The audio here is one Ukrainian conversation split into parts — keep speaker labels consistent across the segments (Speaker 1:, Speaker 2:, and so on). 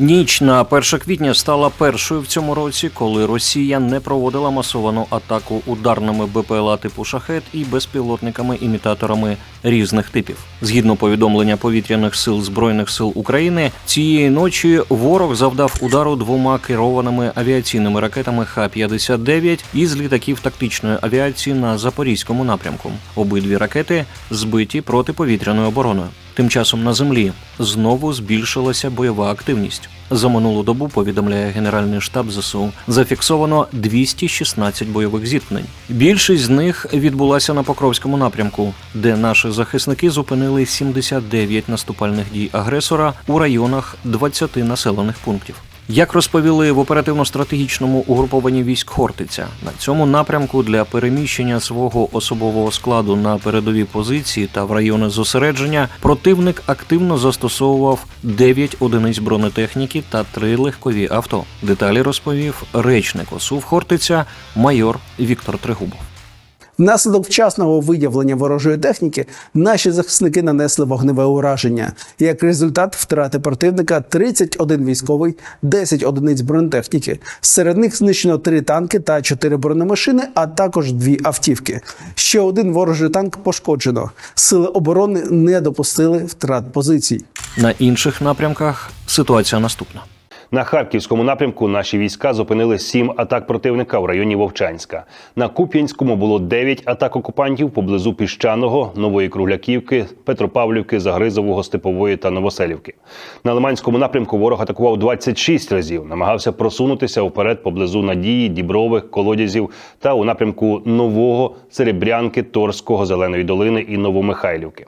Speaker 1: Ніч на 1 квітня стала першою в цьому році, коли Росія не проводила масовану атаку ударними БПЛА типу шахет і безпілотниками-імітаторами різних типів. Згідно повідомлення повітряних сил збройних сил України, цієї ночі ворог завдав удару двома керованими авіаційними ракетами Х-59 із літаків тактичної авіації на запорізькому напрямку. Обидві ракети збиті протиповітряною обороною. Тим часом на землі знову збільшилася бойова активність. За минулу добу повідомляє Генеральний штаб ЗСУ. Зафіксовано 216 бойових зіткнень. Більшість з них відбулася на Покровському напрямку, де наші захисники зупинили 79 наступальних дій агресора у районах 20 населених пунктів. Як розповіли в оперативно-стратегічному угрупованні військ Хортиця, на цьому напрямку для переміщення свого особового складу на передові позиції та в райони зосередження противник активно застосовував 9 одиниць бронетехніки та 3 легкові авто. Деталі розповів речник ОСУВ Хортиця майор Віктор Трегубов.
Speaker 2: Внаслідок вчасного виявлення ворожої техніки наші захисники нанесли вогневе ураження. Як результат, втрати противника 31 військовий, 10 одиниць бронетехніки. Серед них знищено 3 танки та 4 бронемашини, а також 2 автівки. Ще один ворожий танк пошкоджено. Сили оборони не допустили втрат позицій.
Speaker 1: На інших напрямках ситуація наступна.
Speaker 3: На харківському напрямку наші війська зупинили сім атак противника в районі Вовчанська. На Куп'янському було 9 атак окупантів поблизу Піщаного, Нової Кругляківки, Петропавлівки, Загризового, Степової та Новоселівки. На Лиманському напрямку ворог атакував 26 разів, намагався просунутися вперед поблизу Надії, Дібрових, Колодязів та у напрямку Нового, Серебрянки, Торського, Зеленої долини і Новомихайлівки.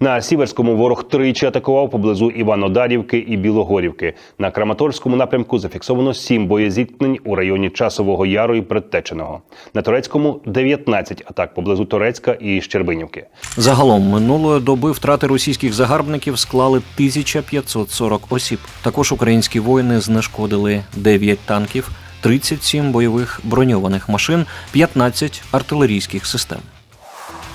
Speaker 3: На Сіверському ворог тричі атакував поблизу Іванодарівки і Білогорівки. На Краматорському напрямку зафіксовано сім боєзіткнень у районі Часового Яру і Предтеченого. На Турецькому 19 атак поблизу Турецька і Щербинівки.
Speaker 1: Загалом минулої доби втрати російських загарбників склали 1540 осіб. Також українські воїни знешкодили 9 танків, 37 бойових броньованих машин, 15 артилерійських систем.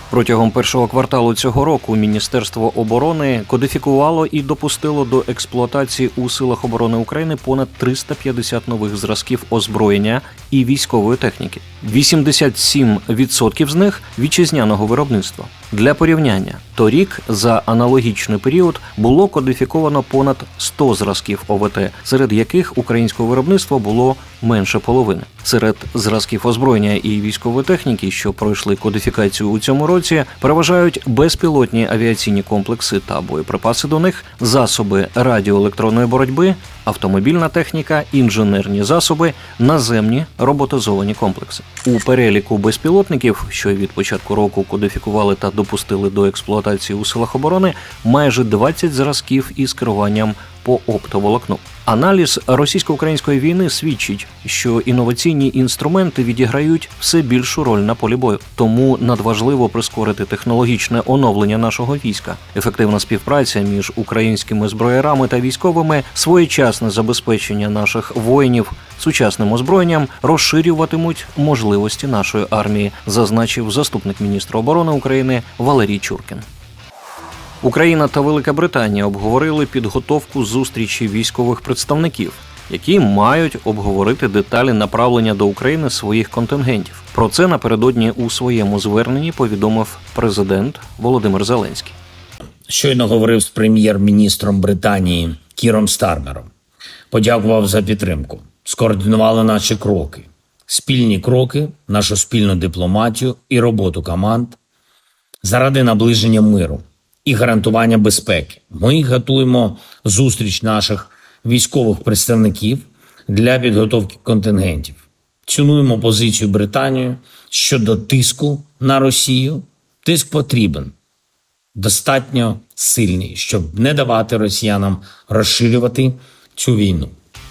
Speaker 1: Протягом першого кварталу цього року Міністерство оборони кодифікувало і допустило до експлуатації у силах оборони України понад 350 нових зразків озброєння і військової техніки. 87% з них вітчизняного виробництва. Для порівняння, торік за аналогічний період було кодифіковано понад 100 зразків ОВТ, серед яких українського виробництва було менше половини. Серед зразків озброєння і військової техніки, що пройшли кодифікацію у цьому році, переважають безпілотні авіаційні комплекси та боєприпаси до них, засоби радіоелектронної боротьби, автомобільна техніка, інженерні засоби, наземні роботизовані комплекси. У переліку безпілотників, що від початку року кодифікували та допустили до експлуатації у силах оборони, майже 20 зразків із керуванням по оптоволокну. Аналіз російсько-української війни свідчить, що інноваційні інструменти відіграють все більшу роль на полі бою. Тому надважливо прискорити технологічне оновлення нашого війська, ефективна співпраця між українськими зброярами та військовими, своєчасне забезпечення наших воїнів сучасним озброєнням розширюватимуть можливості нашої армії, зазначив заступник міністра оборони України Валерій Чуркін. Україна та Велика Британія обговорили підготовку зустрічі військових представників, які мають обговорити деталі направлення до України своїх контингентів. Про це напередодні у своєму зверненні повідомив президент Володимир Зеленський.
Speaker 4: Щойно говорив з прем'єр-міністром Британії Кіром Стармером. Подякував за підтримку. Скоординували наші кроки, спільні кроки, нашу спільну дипломатію і роботу команд заради наближення миру і гарантування безпеки. Ми готуємо зустріч наших військових представників для підготовки контингентів. Цінуємо позицію Британії щодо тиску на Росію. Тиск потрібен достатньо сильний, щоб не давати росіянам розширювати цю війну.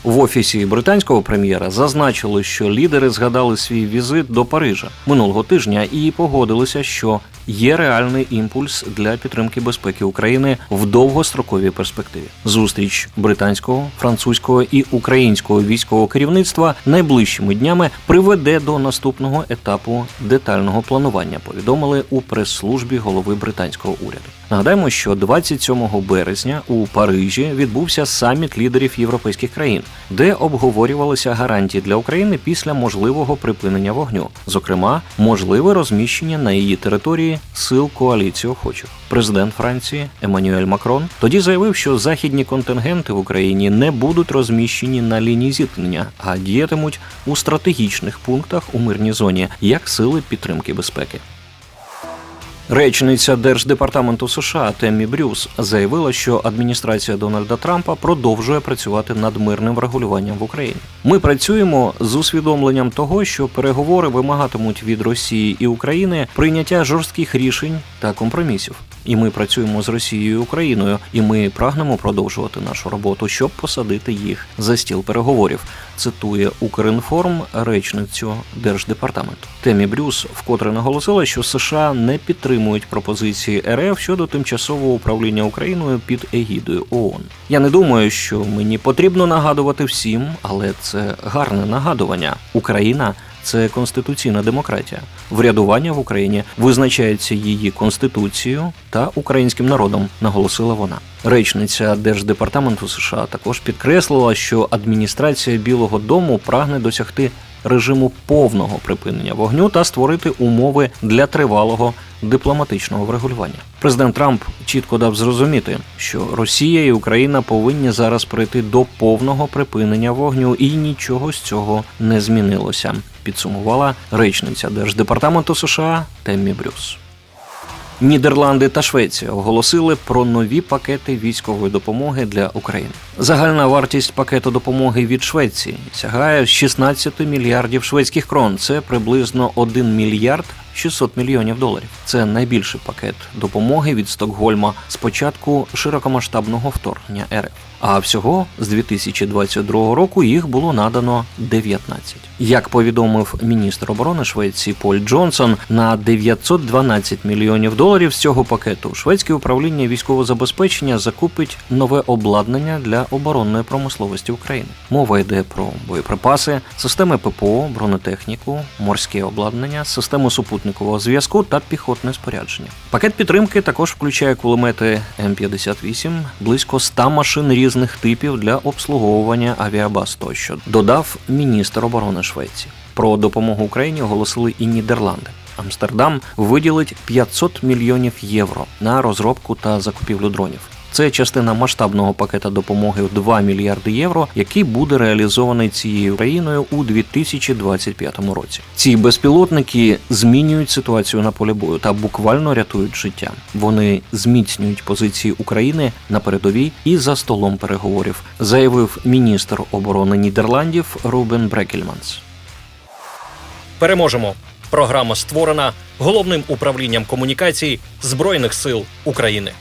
Speaker 1: В офісі британського прем'єра зазначили, що лідери згадали свій візит до Парижа минулого тижня і погодилися, що є реальний імпульс для підтримки безпеки України в довгостроковій перспективі. Зустріч британського, французького і українського військового керівництва найближчими днями приведе до наступного етапу детального планування. Повідомили у прес-службі голови британського уряду. Нагадаємо, що 27 березня у Парижі відбувся саміт лідерів європейських країн, де обговорювалися гарантії для України після можливого припинення вогню, зокрема, можливе розміщення на її території сил коаліції охочих. Президент Франції Еммануель Макрон тоді заявив, що західні контингенти в Україні не будуть розміщені на лінії зіткнення, а діятимуть у стратегічних пунктах у мирній зоні як сили підтримки безпеки. Речниця Держдепартаменту США Теммі Брюс заявила, що адміністрація Дональда Трампа продовжує працювати над мирним врегулюванням в Україні. Ми працюємо з усвідомленням того, що переговори вимагатимуть від Росії і України прийняття жорстких рішень та компромісів. І ми працюємо з Росією і Україною, і ми прагнемо продовжувати нашу роботу, щоб посадити їх за стіл переговорів. Цитує Укрінформ речницю держдепартаменту. Темі Брюс вкотре наголосила, що США не підтримують пропозиції РФ щодо тимчасового управління Україною під егідою ООН. Я не думаю, що мені потрібно нагадувати всім, але це гарне нагадування. Україна це конституційна демократія. Врядування в Україні визначається її конституцією та українським народом, наголосила вона. Речниця Держдепартаменту США також підкреслила, що адміністрація Білого Дому прагне досягти режиму повного припинення вогню та створити умови для тривалого дипломатичного врегулювання. Президент Трамп чітко дав зрозуміти, що Росія і Україна повинні зараз прийти до повного припинення вогню, і нічого з цього не змінилося. Підсумувала речниця Держдепартаменту США Теммі Брюс. Нідерланди та Швеція оголосили про нові пакети військової допомоги для України. Загальна вартість пакету допомоги від Швеції сягає 16 мільярдів шведських крон. Це приблизно 1 мільярд 600 мільйонів доларів. Це найбільший пакет допомоги від Стокгольма з початку широкомасштабного вторгнення РФ. А всього з 2022 року їх було надано 19. Як повідомив міністр оборони Швеції Поль Джонсон, на 912 мільйонів доларів з цього пакету шведське управління військового забезпечення закупить нове обладнання для оборонної промисловості України. Мова йде про боєприпаси, системи ППО, бронетехніку, морське обладнання, систему супутникового зв'язку та піхотне спорядження. Пакет підтримки також включає кулемети М58, близько 100 машин різних типів для обслуговування авіабаз тощо, додав міністр оборони Швеції. Про допомогу Україні оголосили і Нідерланди. Амстердам виділить 500 мільйонів євро на розробку та закупівлю дронів. Це частина масштабного пакета допомоги в 2 мільярди євро, який буде реалізований цією країною у 2025 році. Ці безпілотники змінюють ситуацію на полі бою та буквально рятують життя. Вони зміцнюють позиції України на передовій і за столом переговорів, заявив міністр оборони Нідерландів Рубен Брекельманс.
Speaker 5: Переможемо. Програма створена головним управлінням комунікацій Збройних сил України.